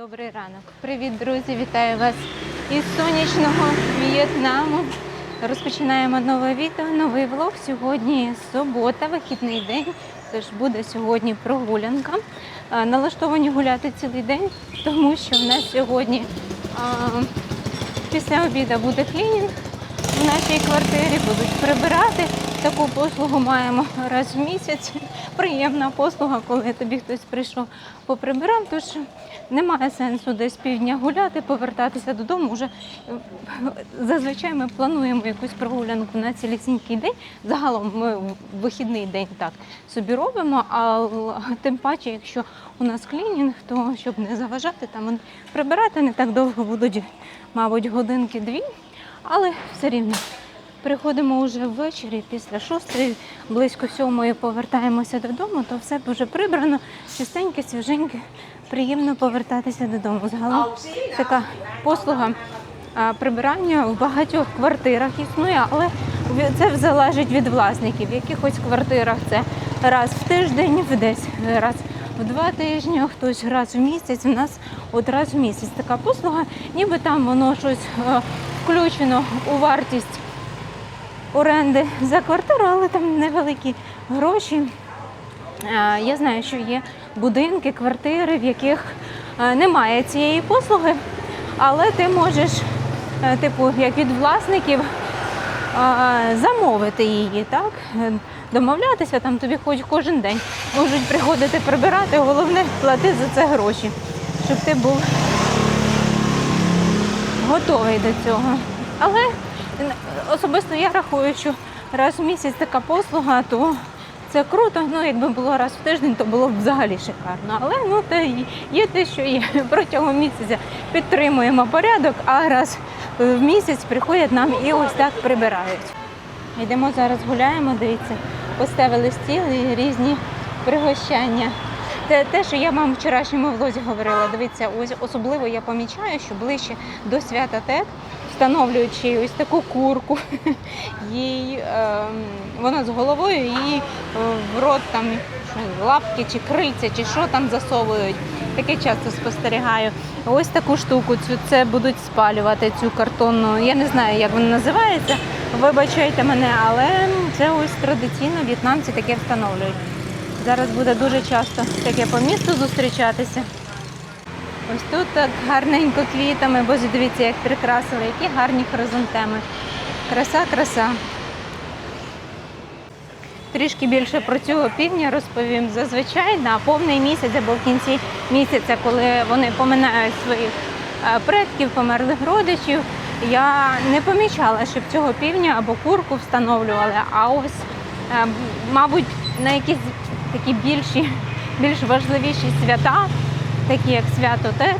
Добрий ранок. Привіт, друзі! Вітаю вас із сонячного В'єтнаму. Розпочинаємо нове відео, новий влог. Сьогодні субота, вихідний день. Тож буде сьогодні прогулянка. Налаштовані гуляти цілий день, тому що в нас сьогодні а, після обіду буде клінінг. В нашій квартирі будуть прибирати. Таку послугу маємо раз в місяць. Приємна послуга, коли тобі хтось прийшов поприбирав. Тож немає сенсу десь півдня гуляти, повертатися додому. Уже е, зазвичай ми плануємо якусь прогулянку на цілісінький день. Загалом ми в вихідний день так собі робимо. А тим паче, якщо у нас клінінг, то щоб не заважати, там прибирати не так довго будуть, мабуть, годинки-дві. Але все рівно приходимо вже ввечері після шостої, близько сьомої повертаємося додому, то все вже прибрано, чистеньке, свіженьке, приємно повертатися додому. Загалом така послуга прибирання в багатьох квартирах існує, але це залежить від власників. В якихось квартирах це раз в тиждень, в десь раз в два тижні, хтось раз в місяць. У нас от раз в місяць така послуга, ніби там воно щось включено у вартість оренди за квартиру, але там невеликі гроші. Е, Я знаю, що є будинки, квартири, в яких е, немає цієї послуги, але ти можеш, е, типу, як від власників, замовити її, так? Домовлятися там тобі хоч кожен день можуть приходити прибирати. Головне плати за це гроші, щоб ти був готовий до цього. Але особисто я рахую, що раз в місяць така послуга, то це круто. Ну, якби було раз в тиждень, то було б взагалі шикарно. Але ну й- є те, що є. Протягом місяця підтримуємо порядок, а раз в місяць приходять нам і ось так прибирають. Йдемо зараз гуляємо, дивіться, поставили стіл і різні пригощання. Те, те, що я вам в вчорашньому влозі говорила, дивіться, ось особливо я помічаю, що ближче до свята ТЕД, встановлюючи ось таку курку, їй ем, вона з головою, їй е, в рот там лапки чи крильця, чи що там засовують. Таке часто спостерігаю. Ось таку штуку, цю це будуть спалювати цю картонну. Я не знаю, як вона називається. Вибачайте мене, але це ось традиційно в'єтнамці таке встановлюють. Зараз буде дуже часто таке по місту зустрічатися. Ось тут так гарненько квітами, боже, дивіться, як прикрасили, які гарні хризантеми. Краса, краса. Трішки більше про цього півня розповім. Зазвичай на повний місяць або в кінці місяця, коли вони поминають своїх е, предків, померлих родичів, я не помічала, щоб цього півня або курку встановлювали. А ось, е, мабуть, на якісь такі більші, більш важливіші свята, такі як свято Тет,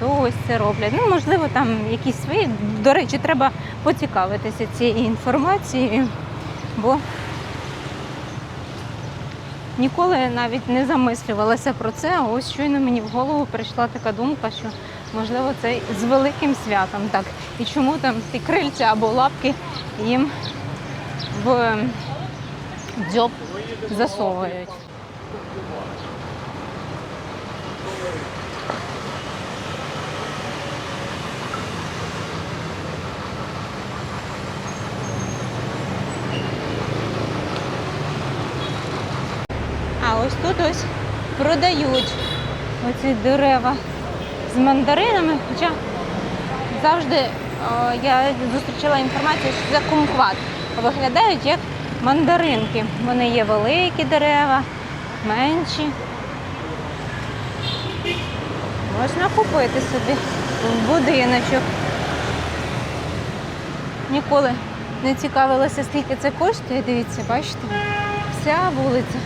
то ось це роблять. Ну, можливо, там якісь свої. До речі, треба поцікавитися цією інформацією, бо Ніколи навіть не замислювалася про це. А ось щойно мені в голову прийшла така думка, що можливо це з великим святом так. І чому там ті крильця або лапки їм в дзьоб засовують. А ось тут ось продають оці дерева з мандаринами. Хоча завжди о, я зустрічала інформацію, що це кумкват. Виглядають як мандаринки. Вони є великі дерева, менші. Можна купити собі будиночок. Ніколи не цікавилася, скільки це коштує. Дивіться, бачите? Вся вулиця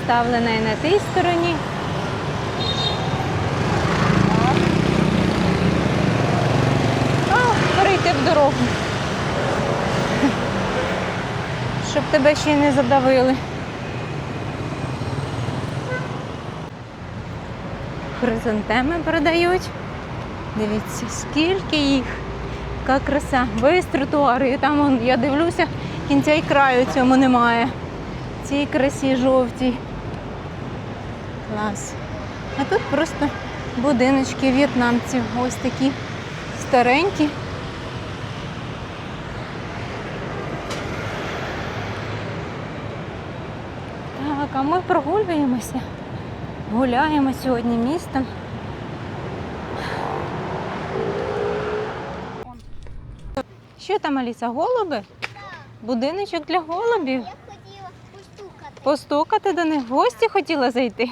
вставлена і на тій стороні. А, в дорогу. Щоб тебе ще й не задавили. Хризантеми продають. Дивіться, скільки їх. Яка краса. Весь тротуар. І там я дивлюся, кінця і краю цьому немає. Цій красі жовтій. Клас. А тут просто будиночки в'єтнамців. Ось такі старенькі. Так, а ми прогулюємося. Гуляємо сьогодні містом. Що там, Аліса, голуби? Будиночок для голубів. Я хотіла постукати. Постукати до них в гості хотіла зайти.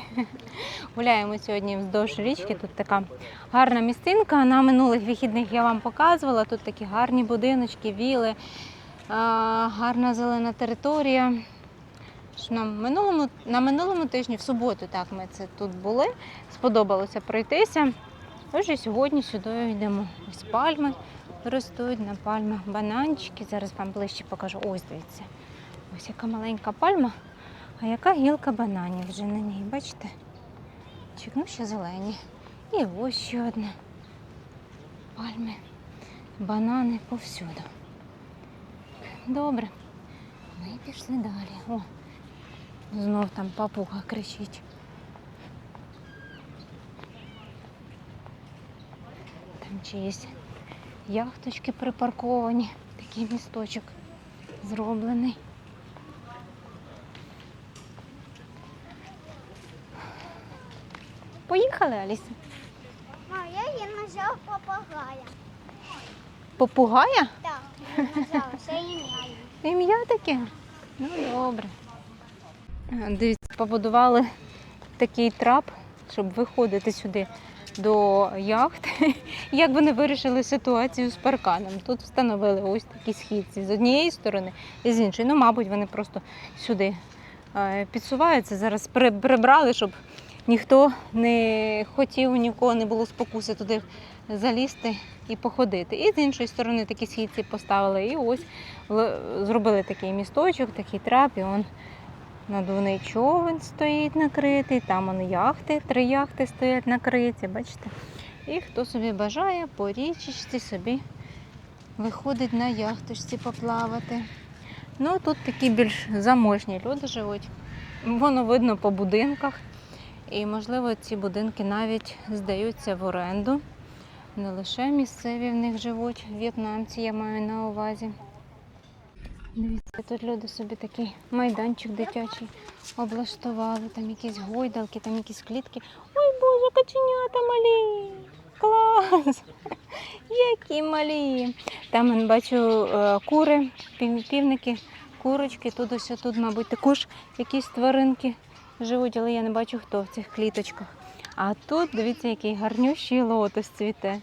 Гуляємо сьогодні вздовж річки. Тут така гарна містинка. На минулих вихідних я вам показувала. Тут такі гарні будиночки, віли, гарна зелена територія. Ж На минулому, на минулому тижні, в суботу, так ми це тут були. Сподобалося пройтися. І сьогодні сюди йдемо. Ось пальми ростуть на пальмах бананчики. Зараз вам ближче покажу. Ось дивіться. Ось яка маленька пальма, а яка гілка бананів вже на ній, бачите? Чик, ну ще зелені. І ось ще одна. Пальми, банани повсюду. Добре. Ми пішли далі. О, знов там папуга кричить. Там чиїсь яхточки припарковані. Такий місточок зроблений. Поїхали, Аліса. Мам, я її назвала попагая. Попугая? Так, я назвала, це ім'я. Ім'я таке? Ну, добре. Дивіться, побудували такий трап, щоб виходити сюди до яхти. Як вони вирішили ситуацію з парканом? Тут встановили ось такі східці з однієї сторони і з іншої. Ну, мабуть, вони просто сюди е, підсуваються. Зараз прибрали, щоб ніхто не хотів, ні в кого не було спокуси туди залізти і походити. І з іншої сторони такі східці поставили. І ось зробили такий місточок, такий трап, і он надувний човен стоїть накритий, там он яхти, три яхти стоять накриті, бачите? І хто собі бажає по річечці собі виходить на яхточці поплавати. Ну тут такі більш заможні люди живуть. Воно видно по будинках. І, можливо, ці будинки навіть здаються в оренду. Не лише місцеві в них живуть, в'єтнамці я маю на увазі. Дивіться, тут люди собі такий майданчик дитячий облаштували, там якісь гойдалки, там якісь клітки. Ой Боже, каченята малі! Клас! Які малі! Там бачу е, кури, пів- півники, курочки, тут ось тут, мабуть, також якісь тваринки живуть, але я не бачу, хто в цих кліточках. А тут, дивіться, який гарнющий лотос цвіте.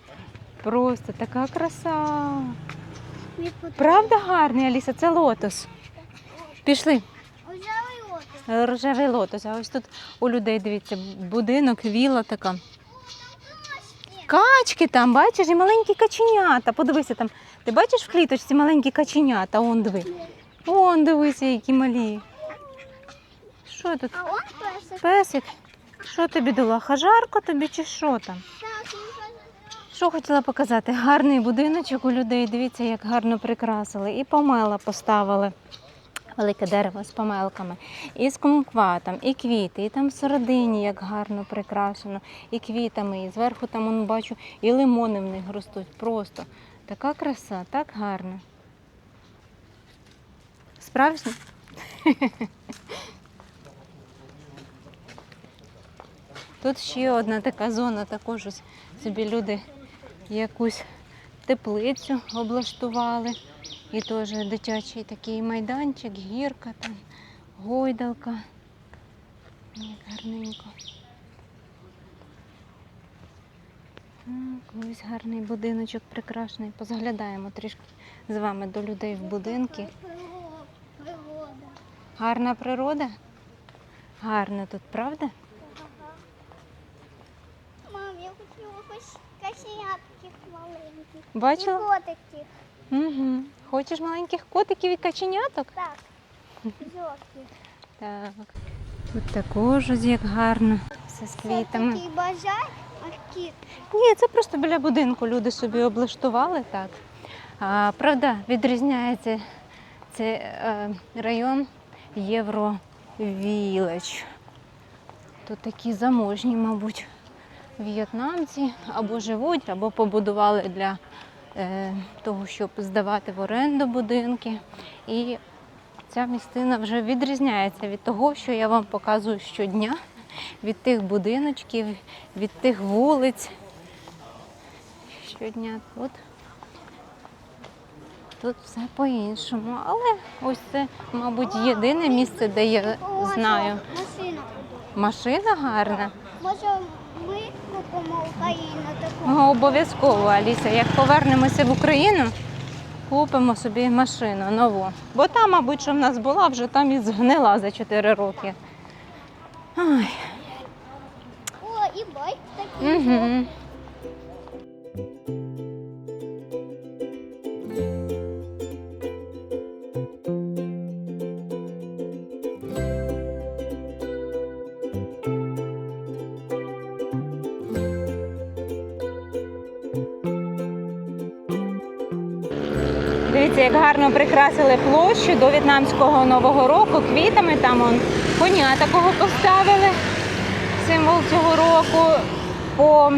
Просто така краса. Правда гарний, Аліса, це лотос. Пішли. Ожавий лотос. Рожевий лотос. А ось тут у людей, дивіться, будинок, віла така. Качки там, бачиш, і маленькі каченята. Подивися там. Ти бачиш в кліточці маленькі каченята? Он диви. Он дивися, які малі. Що тут? А он песик. Песик? Що тобі дала? Хажарко тобі чи що там? Так, Що хотіла показати? Гарний будиночок у людей. Дивіться, як гарно прикрасили. І помела поставили. Велике дерево з помелками, і з кумкватом, і квіти, і там всередині як гарно прикрашено, і квітами, і зверху там он, бачу, і лимони в них ростуть. Просто така краса, так гарно. Справжнє? Тут ще одна така зона, також собі люди якусь теплицю облаштували. І теж дитячий такий майданчик, гірка там, гойдалка. Як гарненько. Ось гарний будиночок прикрашений. Позаглядаємо трішки з вами до людей в будинки. природа. Природа. Гарна тут, правда? Мам, я хотіла хоч каченятки маленьких. Бачила? І котиків. Угу. Хочеш маленьких котиків і каченяток? Так. Так. Тут також ось як гарно. Все з Це такий бажай, а кіт. Ні, це просто біля будинку люди собі облаштували так. А, правда, відрізняється цей е, район Євровілеч. Тут такі заможні, мабуть, в'єтнамці або живуть, або побудували для е, того, щоб здавати в оренду будинки. І ця місцина вже відрізняється від того, що я вам показую щодня, від тих будиночків, від тих вулиць. Щодня тут. Тут все по-іншому. Але ось це, мабуть, єдине місце, де я знаю. Машина. Гарна. Може, купимо Україну таку? Ну, обов'язково, Аліса, як повернемося в Україну, купимо собі машину нову. Бо та, мабуть, що в нас була, вже там і згнила за 4 роки. Ой. О, і байк такий. угу. Як гарно прикрасили площу до в'єтнамського нового року квітами. Там он коня такого поставили. Символ цього року по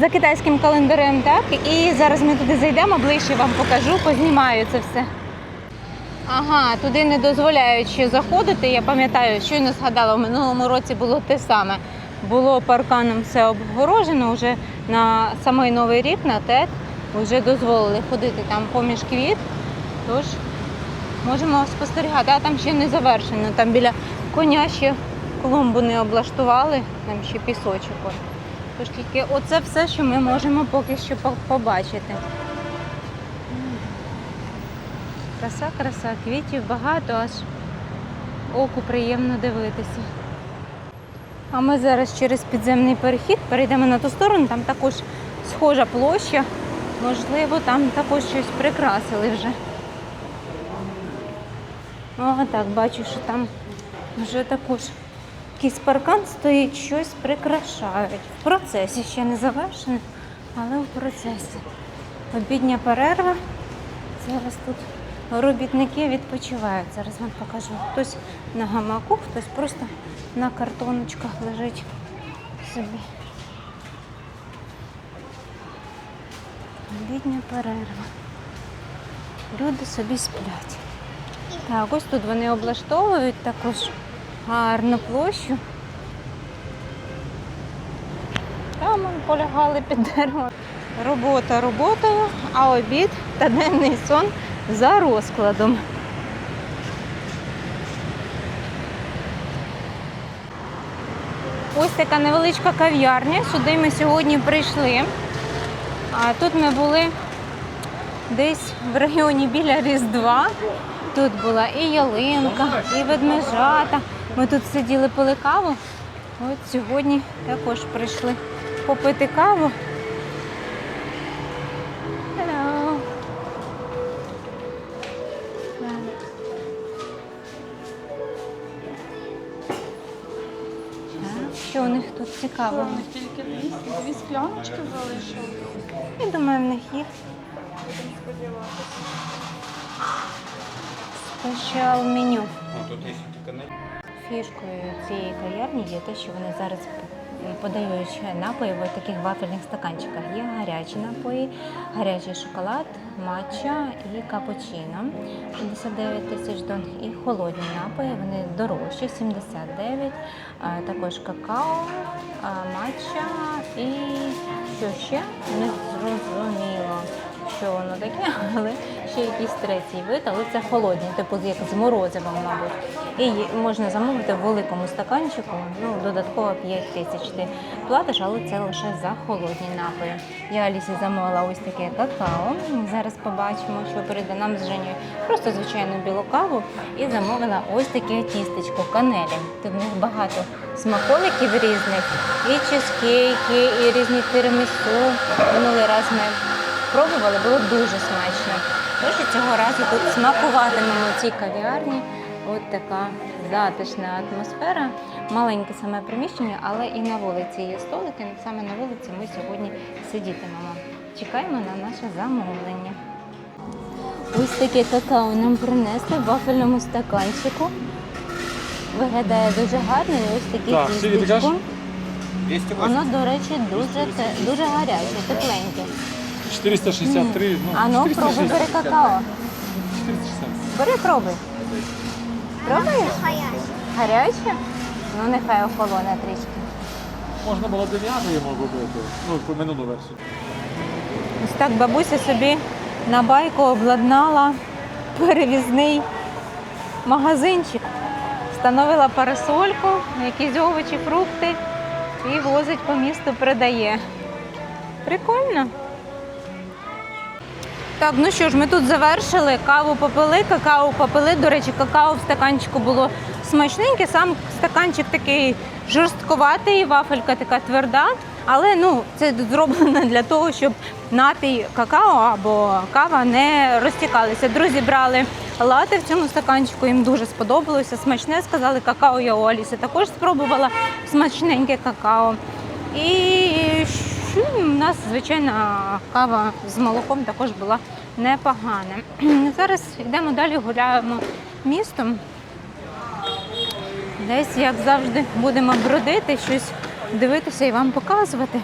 за китайським календарем, так? І зараз ми туди зайдемо, ближче вам покажу, познімаю це все. Ага, туди не дозволяють ще заходити. Я пам'ятаю, щойно згадала, в минулому році було те саме. Було парканом все обгорожено, вже на самий новий рік, на ТЕТ, вже дозволили ходити там поміж квіт. Тож можемо спостерігати, а там ще не завершено. Там біля коня ще клумбу не облаштували, там ще пісочок. Тож тільки оце все, що ми можемо поки що побачити. Краса, краса, квітів багато, аж оку приємно дивитися. А ми зараз через підземний перехід перейдемо на ту сторону, там також схожа площа. Можливо, там також щось прикрасили вже. О, так, бачу, що там вже також якийсь паркан стоїть, щось прикрашають. В процесі ще не завершено, але в процесі. Обідня перерва. Зараз тут робітники відпочивають. Зараз вам покажу. Хтось на гамаку, хтось просто на картоночках лежить собі. Обідня перерва. Люди собі сплять. Так, ось тут вони облаштовують також гарну площу. Там полягали під деревом. Робота роботою, а обід та денний сон за розкладом. Ось така невеличка кав'ярня. Сюди ми сьогодні прийшли. А тут ми були десь в районі біля Різдва. Тут була і ялинка, і ведмежата. Ми тут сиділи пили каву. От сьогодні також прийшли попити каву. Них тут цікавого? Тільки дві, дві скляночки залишили. Я думаю, в них є Будемо сподіватися. меню. Ну, тут є тільки на Фішкою цієї кав'ярні є те, що вони зараз подають напої в таких вафельних стаканчиках. Є гарячі напої, гарячий шоколад, матча і капучино 59 тисяч дон. І холодні напої, вони дорожчі 79, а також какао, матча і що ще не зрозуміло. Що воно таке, але ще якийсь третій вид, але це холодні, типу як з морозивом, мабуть. І можна замовити в великому стаканчику, ну, додатково 5 тисяч ти платиш, але це лише за холодні напої. Я Алісі замовила ось таке какао. Зараз побачимо, що прийде нам з Женєю. Просто звичайну білу каву і замовила ось таке тістечко канелі. Тут в них багато смаколиків різних, і чизкейки, і різні тирамісу. Минулий раз ми пробували, було дуже смачно. Тож цього разу тут смакуватимемо в цій кав'ярні. От така затишна атмосфера, маленьке саме приміщення, але і на вулиці є столики. Саме на вулиці ми сьогодні сидітимемо. Чекаємо на наше замовлення. Ось таке какао нам принесли в вафельному стаканчику. Виглядає дуже гарно. І ось таке Так, скільки ти тістечко. кажеш? 280. Воно, до речі, дуже, те- дуже гаряче, тепленьке. 463, ну, А ну, пробуй, бери 460. какао. 460. Бери, пробуй. Пробуєш? Гаряче? Ну, нехай охолоне трішки. Можна було до м'яса йому робити, ну, по минулу версію. Ось так бабуся собі на байку обладнала перевізний магазинчик. Встановила парасольку, якісь овочі, фрукти і возить по місту, продає. Прикольно. Так, ну що ж, ми тут завершили, каву попили, какао попили. До речі, какао в стаканчику було смачненьке, сам стаканчик такий жорстковатий, вафелька така тверда. Але ну, це зроблено для того, щоб напій какао або кава не розтікалися. Друзі брали лати в цьому стаканчику, їм дуже сподобалося. Смачне сказали какао. Я у Аліси також спробувала смачненьке какао. І у нас звичайна кава з молоком також була непогана. Зараз йдемо далі, гуляємо містом. Десь, як завжди, будемо бродити, щось дивитися і вам показувати.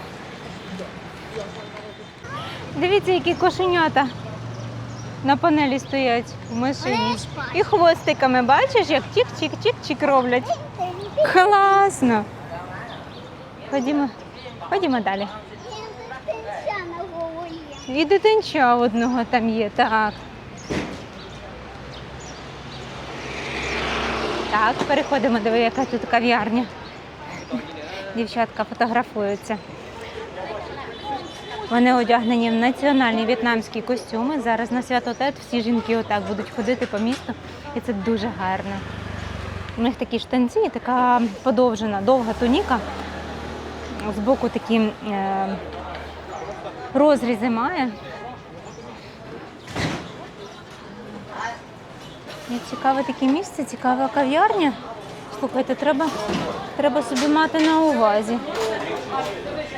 Дивіться, які кошенята на панелі стоять в машині. І хвостиками, бачиш, як чик-чик-чик-чик роблять. Класно. Ходімо, ходімо далі. І дитинча одного там є, так. Так, переходимо, диви, яка тут кав'ярня. Дівчатка фотографуються. Вони одягнені в національні в'єтнамські костюми. Зараз на свято Тет всі жінки отак будуть ходити по місту, і це дуже гарно. У них такі штанці, така подовжена, довга туніка. Збоку такі е, розрізи має. І цікаве таке місце, цікава кав'ярня. Слухайте, треба, треба собі мати на увазі.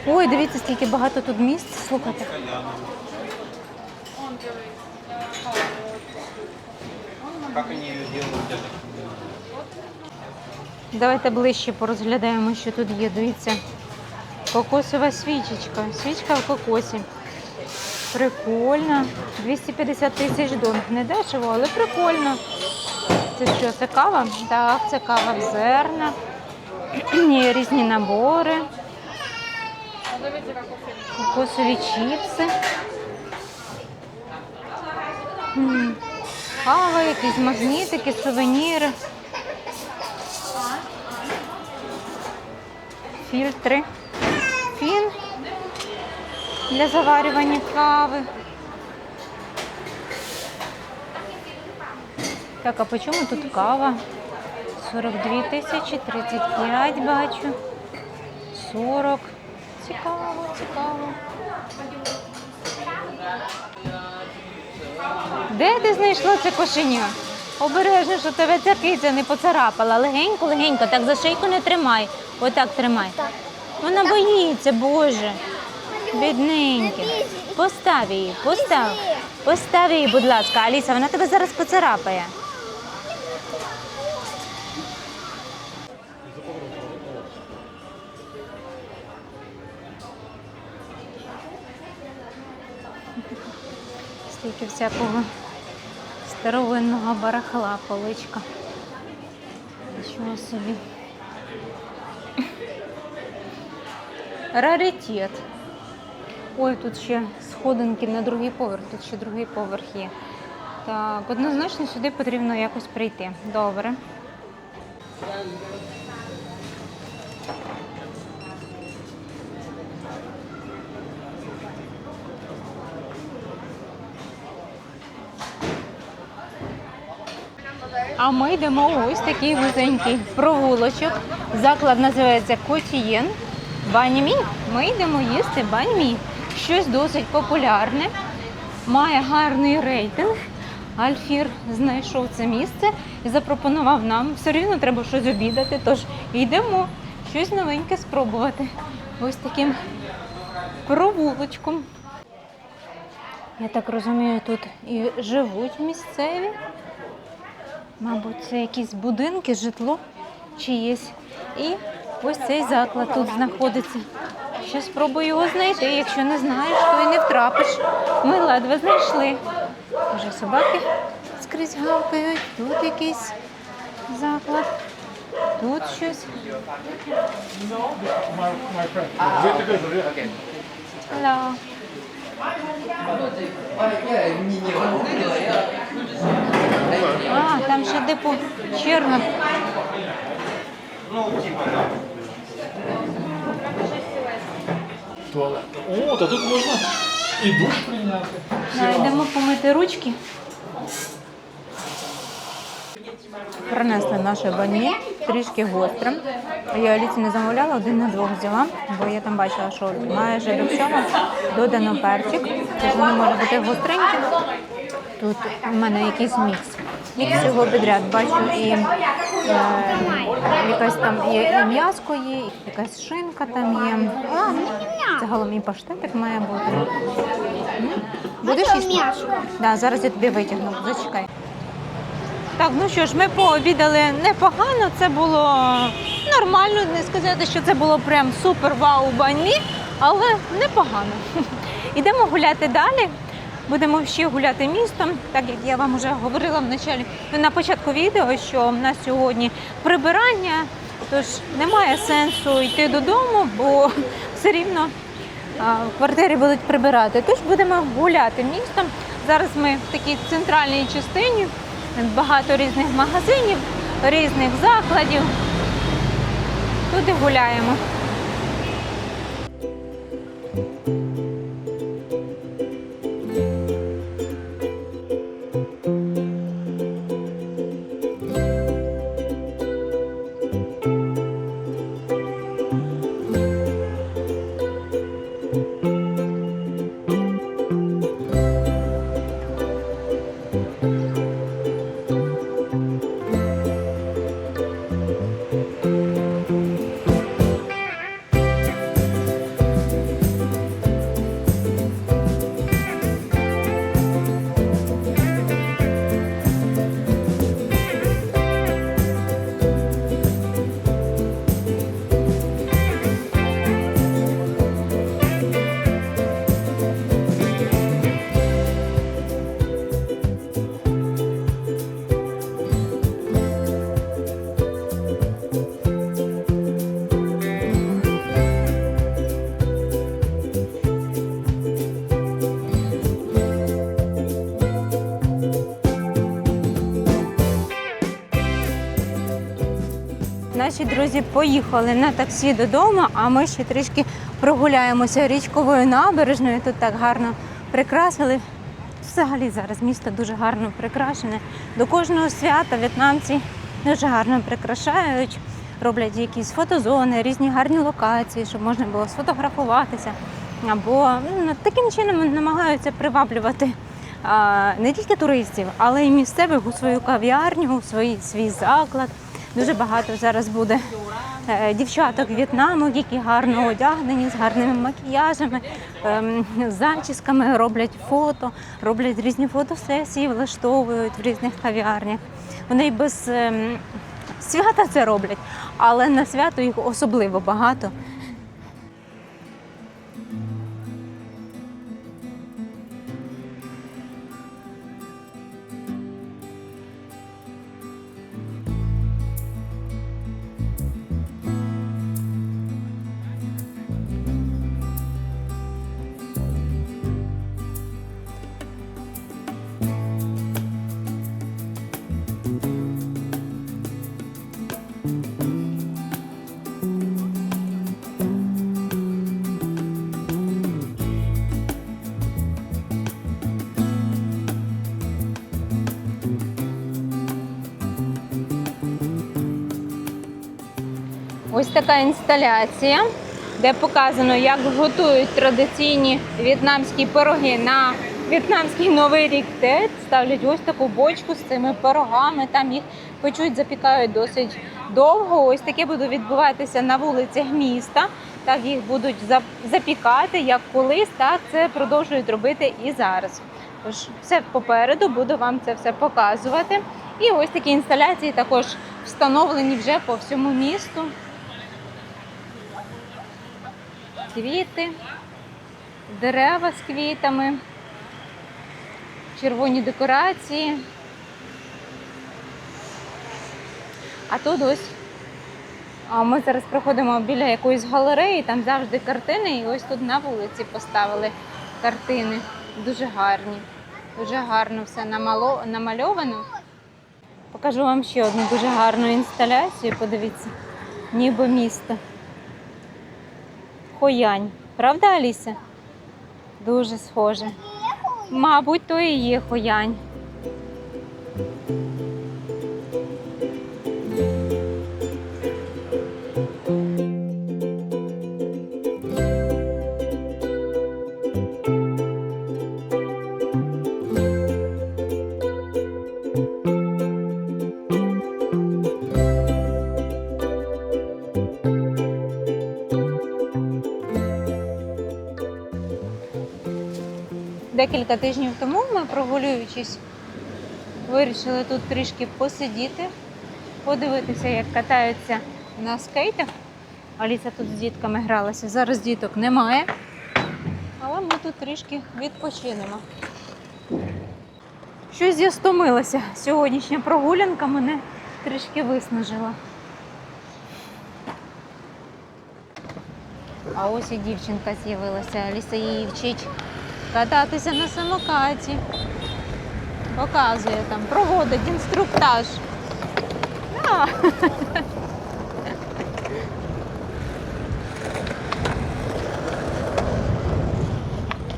Ой, дивіться, скільки багато тут місць. Слухайте. Давайте ближче порозглядаємо, що тут є. Дивіться. Кокосова свічечка. Свічка в кокосі. Прикольно. 250 тисяч дон. Не дешево, але прикольно. Це що, це кава? Так, це кава в зерна. Є різні набори. Кокосові чіпси. Кава, якісь магнітики, сувеніри. Фільтри. Фін для заварювання кави. Так, а по чому тут кава? 42 тисячі, 35 бачу. 40. Цікаво, цікаво. Де ти знайшла це кошеня? Обережно, щоб тебе ця киця не поцарапала. Легенько, легенько, так за шийку не тримай. Отак тримай. Вона боїться, Боже. Бідненьке. Постав її, постав. Постав її, будь ласка, Аліса, вона тебе зараз поцарапає. Стільки всякого старовинного барахла поличка. Нічого собі. Раритет. Ой, тут ще сходинки на другий поверх, тут ще другий поверх є. Так, однозначно сюди потрібно якось прийти. Добре. А ми йдемо ось такий вузенький провулочок. Заклад називається Котієн. Банімі. Ми йдемо їсти банімі. Щось досить популярне, має гарний рейтинг. Альфір знайшов це місце і запропонував нам. Все рівно треба щось обідати, тож йдемо щось новеньке спробувати. Ось таким провулочком. Я так розумію, тут і живуть місцеві. Мабуть, це якісь будинки, житло чиєсь. І ось цей заклад тут знаходиться. Ще спробую його знайти. Якщо не знаєш, то і не втрапиш. Ми ледве знайшли. Вже собаки скрізь гавкають, тут якийсь заклад, тут щось. Hello. А, там ще депо черга. Ну, типа, Туалет. О, та тут можна і душ прийняти. Да, йдемо помити ручки. Принесли наше бані, трішки гостре. Я Аліці не замовляла, один на двох взяла, бо я там бачила, що майже до всього додано перчик, тож воно може бути гостреньким. Тут в мене якийсь мікс. Всього підряд. Бачу і е, якась там є і м'яско є, і якась шинка там є. А, Загалом і паштетик має бути. Будеш Можна їсти? Да, зараз я тобі витягну, зачекай. Так, ну що ж, ми пообідали непогано. Це було нормально, не сказати, що це було прям супер вау бані, але непогано. Ідемо гуляти далі. Будемо ще гуляти містом, так як я вам вже говорила в началі на початку відео, що в нас сьогодні прибирання, тож немає сенсу йти додому, бо все рівно в квартирі будуть прибирати. Тож будемо гуляти містом. Зараз ми в такій центральній частині, багато різних магазинів, різних закладів. Тут і гуляємо. Наші друзі поїхали на таксі додому, а ми ще трішки прогуляємося річковою набережною. Тут так гарно прикрасили. Взагалі зараз місто дуже гарно прикрашене. До кожного свята в'єтнамці дуже гарно прикрашають, роблять якісь фотозони, різні гарні локації, щоб можна було сфотографуватися. Або ну, таким чином намагаються приваблювати а, не тільки туристів, але й місцевих у свою кав'ярню, у свій, свій заклад. Дуже багато зараз буде е, дівчаток В'єтнаму, які гарно одягнені, з гарними макіяжами, ем, зачісками, роблять фото, роблять різні фотосесії, влаштовують в різних кав'ярнях. Вони й без ем, свята це роблять, але на свято їх особливо багато. Така інсталяція, де показано, як готують традиційні в'єтнамські пироги на в'єтнамський новий рік Тет. Ставлять ось таку бочку з цими пирогами. Там їх печуть, запікають досить довго. Ось таке буде відбуватися на вулицях міста. Так їх будуть запікати як колись, так це продовжують робити і зараз. Тож все попереду, буду вам це все показувати. І ось такі інсталяції також встановлені вже по всьому місту. Квіти, дерева з квітами, червоні декорації. А тут ось ми зараз проходимо біля якоїсь галереї, там завжди картини, і ось тут на вулиці поставили картини. Дуже гарні. Дуже гарно все намало... намальовано. Покажу вам ще одну дуже гарну інсталяцію. Подивіться, ніби місто. Хоянь. Правда, Аліся? Дуже схоже. Мабуть, то і є хоянь. Декілька тижнів тому ми, прогулюючись, вирішили тут трішки посидіти, подивитися, як катаються на скейтах. Аліса тут з дітками гралася. Зараз діток немає. Але ми тут трішки відпочинемо. Щось я стомилася. Сьогоднішня прогулянка мене трішки виснажила. А ось і дівчинка з'явилася. Аліса її вчить кататися на самокаті. Показує там, проводить інструктаж. А.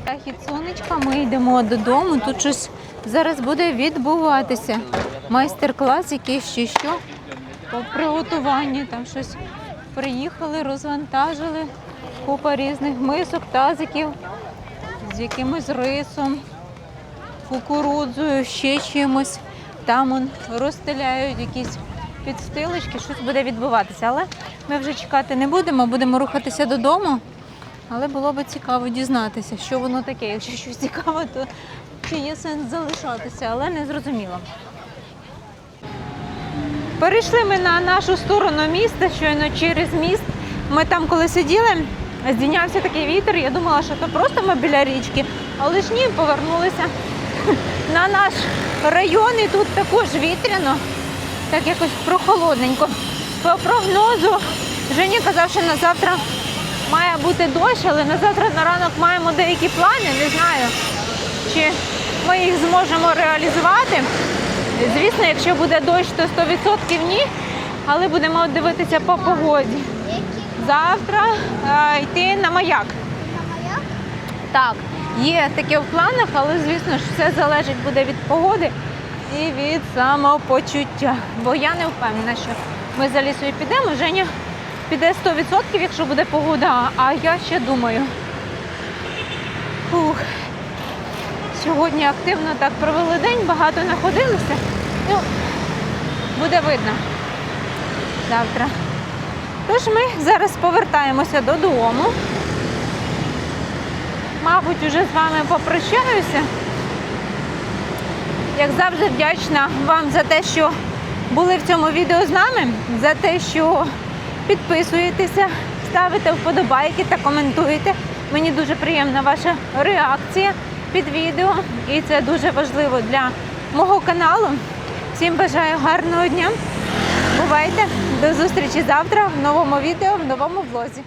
Захід сонечка, ми йдемо додому. Тут щось зараз буде відбуватися. Майстер-клас якийсь чи що по приготуванню. Там щось приїхали, розвантажили. Купа різних мисок, тазиків якимось рисом, кукурудзою, ще чимось. Там он розстеляють якісь підстилочки, щось буде відбуватися. Але ми вже чекати не будемо, будемо рухатися додому. Але було б цікаво дізнатися, що воно таке. Якщо щось цікаве, то чи є сенс залишатися, але не зрозуміло. Перейшли ми на нашу сторону міста, щойно через міст. Ми там, коли сиділи, здійнявся такий вітер. Я думала, що це просто ми біля річки, але ж ні, повернулися на наш район і тут також вітряно, так якось прохолодненько. По прогнозу Женя казав, що на завтра має бути дощ, але на завтра на ранок маємо деякі плани. Не знаю, чи ми їх зможемо реалізувати. Звісно, якщо буде дощ, то 100% ні. Але будемо дивитися по погоді. Завтра е, йти на маяк. на маяк? Так, є таке в планах, але звісно ж все залежить буде від погоди і від самопочуття. Бо я не впевнена, що ми за лісою підемо. Женя піде 100%, якщо буде погода, а я ще думаю. Фух. Сьогодні активно так провели день, багато находилися. Ну, буде видно завтра. Тож ми зараз повертаємося додому. Мабуть, уже з вами попрощаюся. Як завжди, вдячна вам за те, що були в цьому відео з нами, за те, що підписуєтеся, ставите вподобайки та коментуєте. Мені дуже приємна ваша реакція під відео, і це дуже важливо для мого каналу. Всім бажаю гарного дня. Бувайте! До зустрічі завтра в новому відео, в новому влозі.